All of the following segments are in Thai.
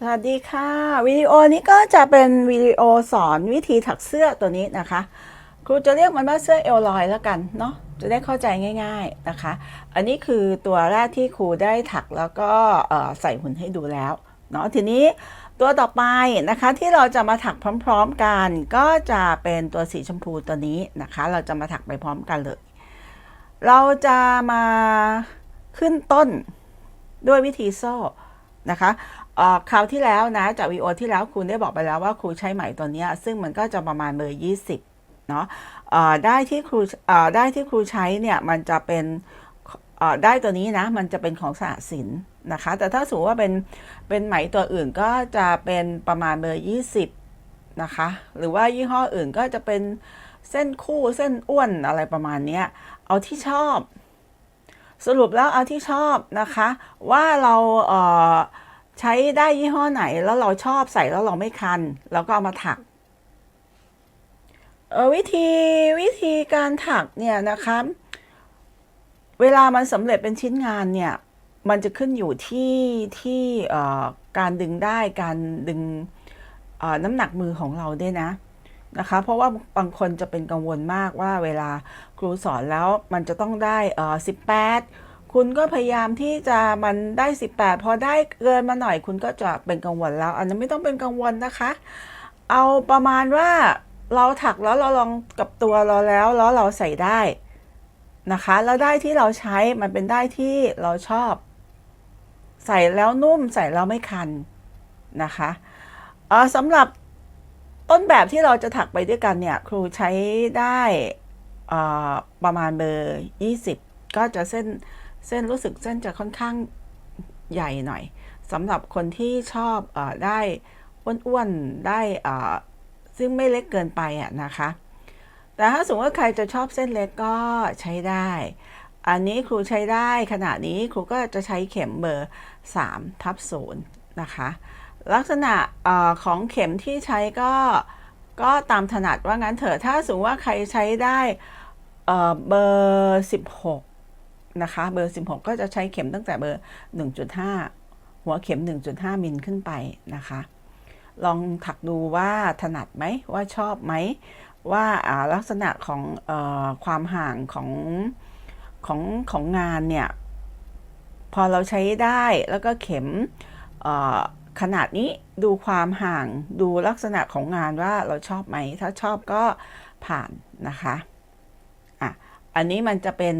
สวัสดีค่ะวิดีโอนี้ก็จะเป็นวิดีโอสอนวิธีถักเสื้อตัวนี้นะคะ ครูจะเรียกมันว่าเสื้อเอลลอยแล้วกันเนาะจะได้เข้าใจง่าย ๆนะคะ อันนี้คือตัวแรกที่ครูได้ถักแล้วก็ใส่หุ่นให้ดูแล้วเนาะทีนี้ตัวต่อไปนะคะที่เราจะมาถักพร้อมๆกัน ก็จะเป็นตัวสีชมพูตัวนี้นะคะ เราจะมาถักไปพร้อมกันเลย เราจะมาขึ้นต้นด้วยวิธีโซ่นะคะ คราวที่แล้วนะจากวีโอที่แล้วครูได้บอกไปแล้วว่าครูใช้ไหมตัวนี้ ซึ่งมันก็จะประมาณเบอร์20เนาะเอ่อได้ที่ครูได้ที่ครูใช้เนี่ยมันจะเป็นได้ตัวนี้นะมันจะเป็นของสหสินนะคะ แต่ถ้าสมมติว่าเป็นเป็นไหมตัวอื่นก็จะเป็นประมาณเบอร์20นะคะหรือว่ายี่ห้ออื่นก็จะเป็นเส้นคู่เส้นอ้วนอะไรประมาณนี้เอาที่ชอบ สรุปแล้วเอาที่ชอบนะคะ ว่าเราเอ่อ ใช้ได้ยี่ห้อไหนแล้วเราชอบใส่แล้วเราไม่คันเราก็เอามาถักวิธีวิธีการถักเนี่ยนะคะเวลามันสำเร็จเป็นชิ้นงานเนี่ยมันจะขึ้นอยู่ที่ที่การดึงได้การดึงน้ำหนักมือของเราด้วยนะนะคะเพราะว่าบางคนจะเป็นกังวลมากว่าเวลาครูสอนแล้วมันจะต้องได้เอ่อ18 คุณก็พยายามที่จะมันได้ 18 พอได้เกินมาหน่อยคุณก็จะเป็นกังวลแล้ว อันนั้นไม่ต้องเป็นกังวลนะคะ เอาประมาณว่าเราถักแล้วเราลองกับตัวเราแล้วแล้วเราใส่ได้นะคะ แล้วได้ที่เราใช้มันเป็นได้ที่เราชอบ ใส่แล้วนุ่มใส่แล้วไม่คันนะคะเออสำหรับต้นแบบที่เราจะถักไปด้วยกันเนี่ย ครูใช้ได้ประมาณเบอร์ 20 ก็จะเส้น เส้นรู้สึกเส้นจะค่อนข้างใหญ่หน่อยสำหรับคนที่ชอบอได้อ้วนๆได้ซึ่งไม่เล็กเกินไปอะนะคะ แต่ถ้าสมมติว่าใครจะชอบเส้นเล็กก็ใช้ได้ อันนี้ครูใช้ได้ขณะนี้ครูก็จะใช้เข็มเบอร์3ทับ0นย์นะคะ ลักษณะอของเข็มที่ใช้ก็ก็ตามถนัดว่างั้นเถอะถ้าสมมติว่าใครใช้ได้เอ่อเบอร์ 16 นะคะ เบอร์ 16 ก็จะใช้เข็มตั้งแต่เบอร์ 1.5 หัวเข็ม 1.5 มิลขึ้นไปนะคะ ลองถักดูว่าถนัดไหมว่าชอบไหมว่าาลักษณะของออความห่างของของของงานเนี่ยพอเราใช้ได้แล้วก็เข็มขนาดนี้ดูความห่างดูลักษณะของงานว่าเราชอบไหม ถ้าชอบก็ผ่านนะคะ อันนี้มันจะเป็น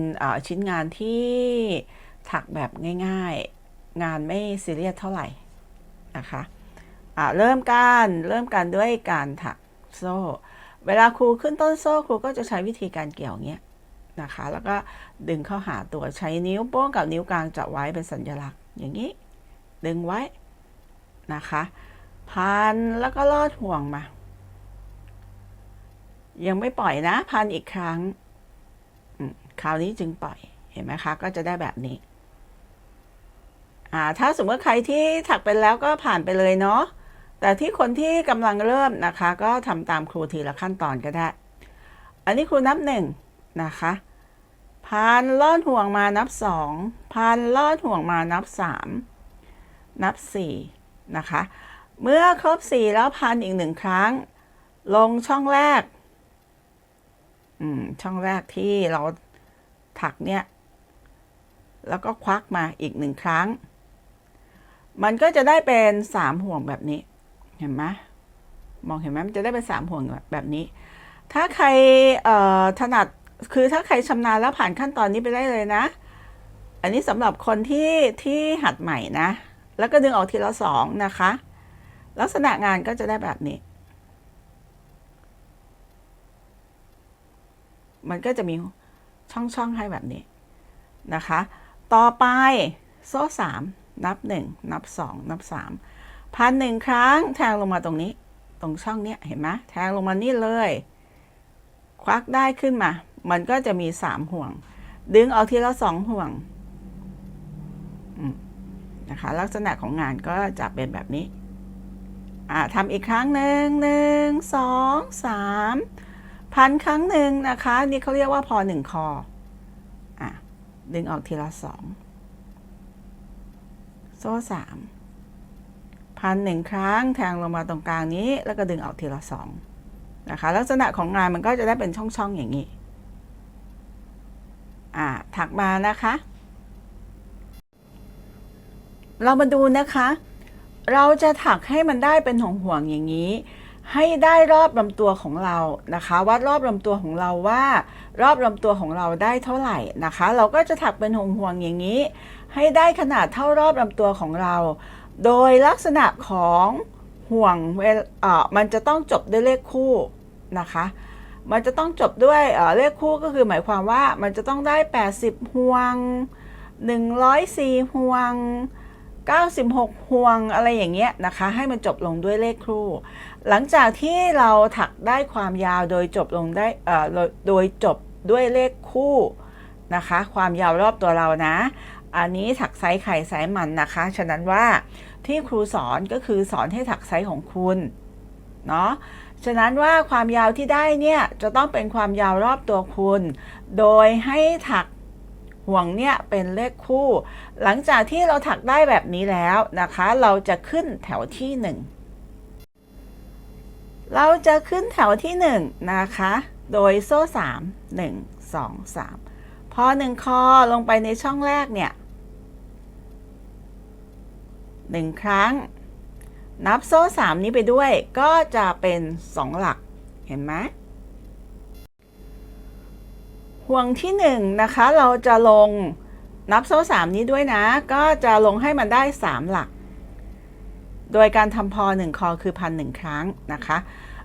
ชิ้นงานที่ถักแบบง่ายๆ งานไม่ซีเรียสเท่าไหร่นะคะะเริ่มการเริ่มการด้วยการถักโซ่ เวลาครูขึ้นต้นโซ่ครูก็จะใช้วิธีการเกี่ยวเงี้ยนะคะ แล้วก็ดึงเข้าหาตัวใช้นิ้วโป้งกับนิ้วกลางจับไว้เป็นสัญลักษณ์อย่างนี้ ดึงไว้นะคะพันแล้วก็ลอดห่วงมา ยังไม่ปล่อยนะพันอีกครั้ง คราวนี้จึงปล่อยเห็นไหมคะ ก็จะได้แบบนี้อ่าถ้าสมมติใครที่ถักเป็นแล้วก็ผ่านไปเลยเนาะแต่ที่คนที่กำลังเริ่มนะคะ ก็ทำตามครูทีละขั้นตอนก็ได้ อันนี้ครูนับหนึ่งนะคะพันลอดห่วงมานับสองพันลอดห่วงมานับสามนับสี่นะคะ เมื่อครบสี่แล้วพันอีกหนึ่งครั้ง ลงช่องแรกอืมช่องแรกที่เรา ถักเนี่ย แล้วก็ควักมาอีกหนึ่งครั้ง มันก็จะได้เป็นสามห่วงแบบนี้ เห็นไหมมองเห็นไหมมันจะได้เป็นสามห่วงแบบนี้ ถ้าใครถนัดคือถ้าใครชำนาญแล้วผ่านขั้นตอนนี้ไปได้เลยนะ อันนี้สำหรับคนที่ที่หัดใหม่นะ แล้วก็ดึงออกทีละสองนะคะ ลักษณะงานก็จะได้แบบนี้ มันก็จะมี ช่องๆให้แบบนี้นะคะ ต่อไปโซ่สามนับหนึ่งนับสองนับสามพันหนึ่งครั้งแทงลงมาตรงนี้ ตรงช่องเนี้ยเห็นไหมแทงลงมานี่เลย ควักได้ขึ้นมา มันก็จะมีสามห่วง ดึงออกทีละสองห่วงนะคะ ลักษณะของงานก็จะเป็นแบบนี้ทำอีกครั้งหนึ่งหนึ่งสองสาม พันครั้งหนึ่งนะคะ นี่เขาเรียกว่าพอหนึ่งคออะดึงออกทีละสองโซ่สามพันหนึ่งครั้งแทงลงมาตรงกลางนี้แล้วก็ดึงออกทีละสองนะคะลักษณะของงานมันก็จะได้เป็นช่องๆอย่างนี้อ่าถักมานะคะ เรามาดูนะคะ เราจะถักให้มันได้เป็นห่วงห่วงๆอย่างนี้ ให้ได้รอบลำตัวของเรานะคะวัดรอบลำตัวของเราว่า รอบลำตัวของเราได้เท่าไหร่นะคะ เราก็จะถักเป็นห่วงห่วงๆอย่างนี้ ให้ได้ขนาดเท่ารอบลำตัวของเรา โดยลักษณะของห่วงเอ่อมันจะต้องจบด้วยเลขคู่นะคะ มันจะต้องจบด้วยเเลขคู่ก็คือหมายความว่ามันจะต้องได้ 80 ห่วง 104 ห่วง 96 ห่วงอะไรอย่างเงี้ยนะคะ ให้มันจบลงด้วยเลขคู่ หลังจากที่เราถักได้ความยาวโดยจบลงได้เอ่อโดยโดยจบด้วยเลขคู่นะคะ ความยาวรอบตัวเรานะ อันนี้ถักไซส์ไข่ไซส์มันนะคะ ฉะนั้นว่าที่ครูสอนก็คือสอนให้ถักไซส์ของคุณเนาะฉะนั้นว่าความยาวที่ได้เนี่ยจะต้องเป็นความยาวรอบตัวคุณ โดยให้ถัก ห่วงเนี่ยเป็นเลขคู่ หลังจากที่เราถักได้แบบนี้แล้วนะคะ เราจะขึ้นแถวที่หนึ่งเราจะขึ้นแถวที่หนึ่งนะคะ โดยโซ่สามหนึ่งสองสามพอหนึ่งคอลงไปในช่องแรกเนี่ยหนึ่งครั้ง นับโซ่สามนี้ไปด้วยก็จะเป็นสองหลักเห็นไหม ห่วงที่หนึ่งนะคะ เราจะลงนับโซ่สามนี้ด้วยนะ ก็จะลงให้มันได้สามหลัก โดยการทำพอหนึ่งคอคือพันหนึ่งครั้งนะคะ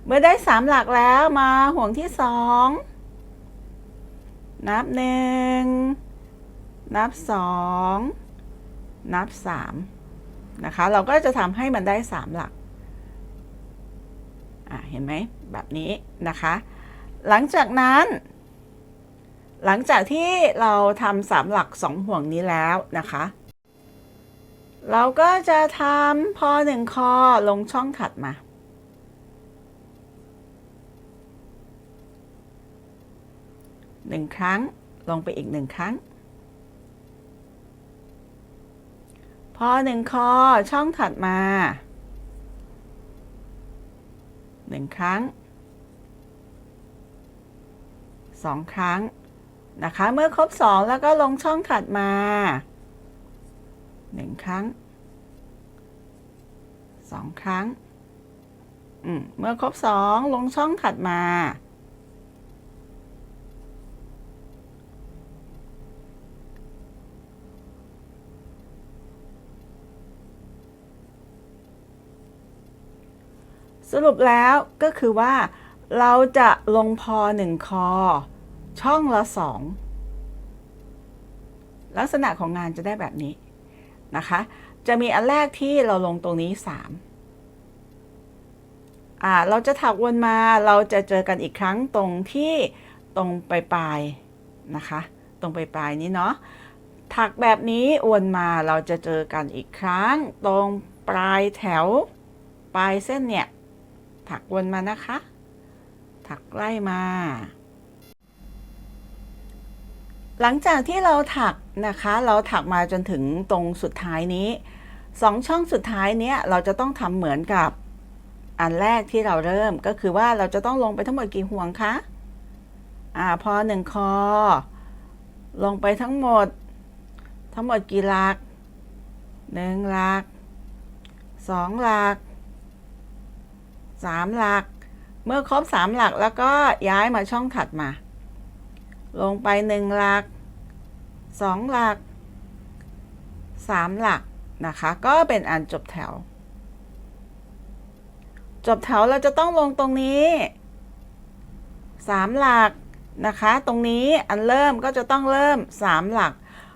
เมื่อได้สามหลักแล้วมาห่วงที่สองนับหนึ่งนับสองนับสามนะคะ เราก็จะทำให้มันได้สามหลักเห็นไหมแบบนี้นะคะ หลังจากนั้น หลังจากที่เราทำสามหลักสองห่วงนี้แล้วนะคะ เราก็จะทำพอหนึ่งคอลงช่องถัดมาหนึ่งครั้งลงไปอีกหนึ่งครั้ง พอหนึ่งคอช่องถัดมาหนึ่งครั้งสองครั้ง นะคะ เมื่อครบสองแล้วก็ลงช่องถัดมาหนึ่งครั้งสองครั้งมเมื่อครบสองลงช่องถัดมา สรุปแล้วก็คือว่าเราจะลงพอหนึ่งคอ ช่องละสองลักษณะของงานจะได้แบบนี้นะคะ จะมีอันแรกที่เราลงตรงนี้สามอ่าเราจะถักวนมาเราจะเจอกันอีกครั้งตรงที่ตรงปลายปลายนะคะ ตรงปลายปลายนี้เนาะถักแบบนี้วนมาเราจะเจอกันอีกครั้ง ตรงปลายแถว ปลายเส้นเนี่ย ถักวนมานะคะ ถักไล่มา หลังจากที่เราถักนะคะ เราถักมาจนถึงตรงสุดท้ายนี้สองช่องสุดท้ายเนี้ยเราจะต้องทำเหมือนกับอันแรกที่เราเริ่มก็คือว่าเราจะต้องลงไปทั้งหมดกี่ห่วงคะอ่าพอหนึ่งคอ ลงไปทั้งหมด ทั้งหมดกี่หลักหนึ่งหลักสองหลักสามหลัก เมื่อครบสามหลักแล้วก็ย้ายมาช่องถัดมา ลงไปหนึ่งหลัก สองหลักสามหลักนะคะ ก็เป็นอันจบแถว จบแถวเราจะต้องลงตรงนี้สามหลักนะคะ ตรงนี้อันเริ่มก็จะต้องเริ่มสามหลัก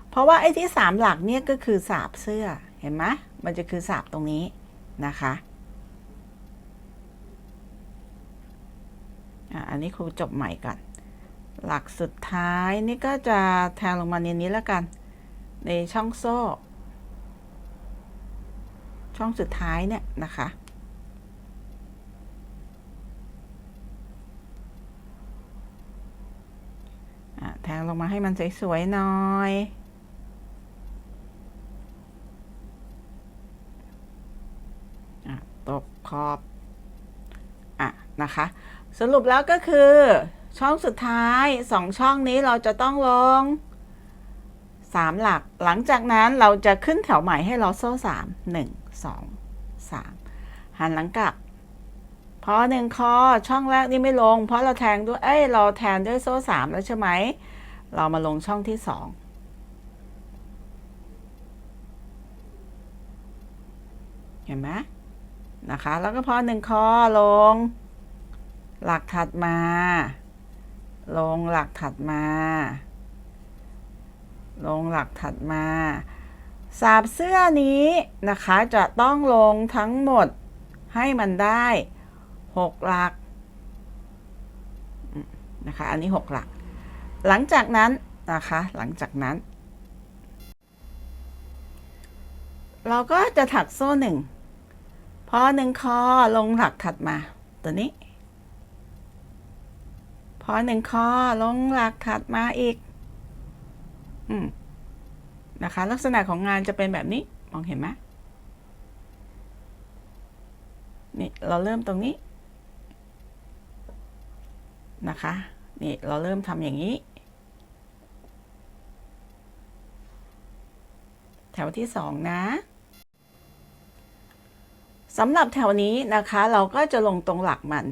เพราะว่าไอ้ที่สามหลักเนี่ยก็คือสาบเสื้อเห็นไหมมันจะคือสาบตรงนี้นะคะอันนี้ครูจบใหม่ก่อน หลักสุดท้ายนี่ก็จะแทงลงมาในนี้แล้วกัน ในช่องโซ่ ช่องสุดท้ายเนี่ยนะคะ แทงลงมาให้มันสวยๆหน่อยอตกขอบ อะ นะคะ สรุปแล้วก็คือช่องสุดท้ายสองช่องนี้เราจะต้องลงสามหลัก หลังจากนั้นเราจะขึ้นแถวใหม่ให้เราโซ่สามหนึ่งสองสามหันหลังกลับพอหนึ่งคอช่องแรกนี่ไม่ลง เพราะเราแทงด้วย เอ้ย เราแทนด้วยโซ่สามแล้วใช่ไหม เรามาลงช่องที่สองเห็นไหมนะคะ แล้วก็พอหนึ่งคอลง หลักถัดมา ลงหลักถัดมา ลงหลักถัดมาสาบเสื้อนี้นะคะจะต้องลงทั้งหมดให้มันได้หกหลักนะคะ อันนี้หกหลัก หลังจากนั้นนะคะ หลังจากนั้น เราก็จะถักโซ่หนึ่งพอหนึ่งคอลงหลักถัดมาตัวนี้ อหนึ่งคอลงหลักถัดมาอีก อืม นะคะ ลักษณะของงานจะเป็นแบบนี้ มองเห็นไหมนี่ เราเริ่มตรงนี้ นะคะ นี่ เราเริ่มทำอย่างนี้ แถวที่สองนะสำหรับแถวนี้นะคะ เราก็จะลงตรงหลักมัน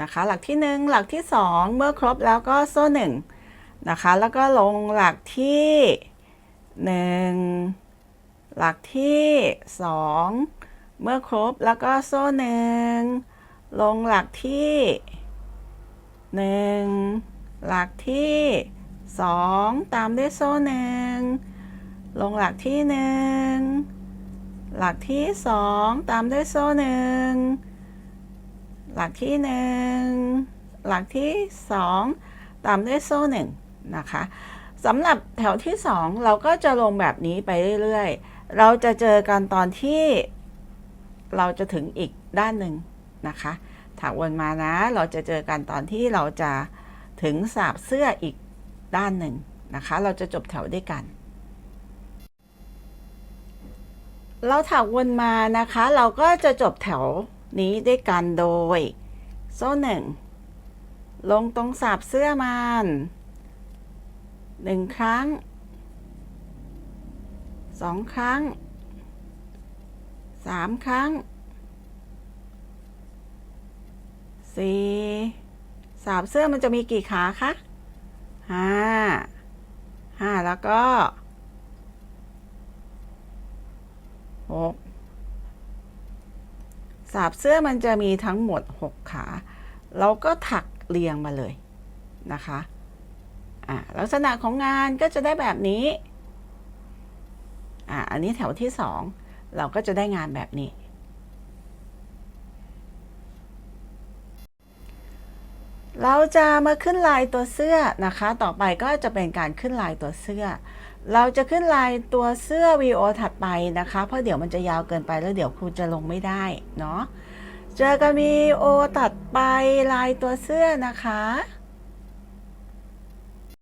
นะคะ หลักที่หนึ่งหลักที่สองเมื่อครบแล้วก็โซ่หนึ่งนะคะ แล้วก็ลงหลักที่หนึ่งหลักที่สองเมื่อครบแล้วก็โซ่หนึ่งลงหลักที่หนึ่งหลักที่สองตามด้วยโซ่หนึ่งลงหลักที่หนึ่งหลักที่สองตามด้วยโซ่หนึ่ง หลักที่หนึ่งหลักที่สองตามด้วยโซ่หนึ่งนะคะสำหรับแถวที่สองเราก็จะลงแบบนี้ไปเรื่อยๆ เราจะเจอกันตอนที่เราจะถึงอีกด้านหนึ่งนะคะถักวนมานะ เราจะเจอกันตอนที่เราจะถึงสาบเสื้ออีกด้านหนึ่งนะคะ เราจะจบแถวด้วยกัน เราถักวนมานะคะ เราก็จะจบแถว นี้ด้วยกันโดย โซ่หนึ่งลงตรงสาบเสื้อมันหนึ่งครั้งสองครั้งสามครั้งสี่สาบเสื้อมันจะมีกี่ขาคะห้าห้าแล้วก็หก สาบเสื้อมันจะมีทั้งหมดหกขา เราก็ถักเรียงมาเลยนะคะอ่าลักษณะของงานก็จะได้แบบนี้อ่าอันนี้แถวที่สองเราก็จะได้งานแบบนี้ เราจะมาขึ้นลายตัวเสื้อนะคะ ต่อไปก็จะเป็นการขึ้นลายตัวเสื้อ เราจะขึ้นลายตัวเสื้อวีโอถัดไปนะคะ เพราะเดี๋ยวมันจะยาวเกินไปแล้วเดี๋ยวครูจะลงไม่ได้เนาะเจอกันวีโอตัดไปลายตัวเสื้อนะคะ